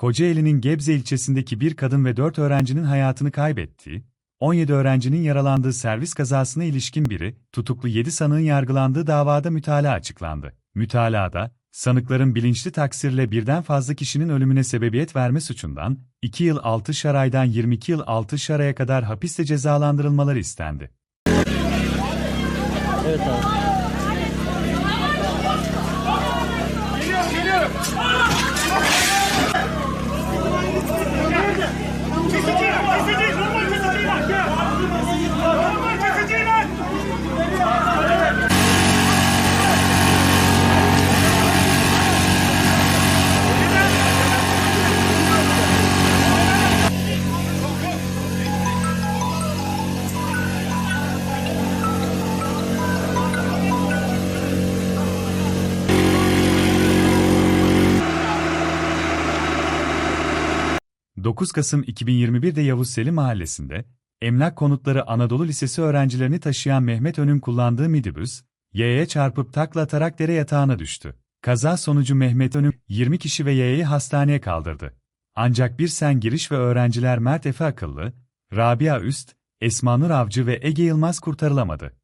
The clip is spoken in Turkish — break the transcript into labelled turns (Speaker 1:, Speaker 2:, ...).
Speaker 1: Kocaeli'nin Gebze ilçesindeki bir kadın ve 4 öğrencinin hayatını kaybettiği, 17 öğrencinin yaralandığı servis kazasına ilişkin biri, tutuklu 7 sanığın yargılandığı davada mütalaa açıklandı. Mütalaada, sanıkların bilinçli taksirle birden fazla kişinin ölümüne sebebiyet verme suçundan, 2 yıl 6 şaraydan 22 yıl 6 şaraya kadar hapiste cezalandırılmaları istendi.
Speaker 2: Evet abi.
Speaker 3: Kesiciler!
Speaker 1: 9 Kasım 2021'de Yavuz Selim Mahallesi'nde, Emlak Konutları Anadolu Lisesi öğrencilerini taşıyan Mehmet Ön'ün kullandığı midibüs, yayaya çarpıp takla atarak dere yatağına düştü. Kaza sonucu Mehmet Ön'ün 20 kişi ve yayayı hastaneye kaldırdı. Ancak bir sen giriş ve öğrenciler Mert Efe Akıllı, Rabia Üst, Esma Nur Avcı ve Ege Yılmaz kurtarılamadı.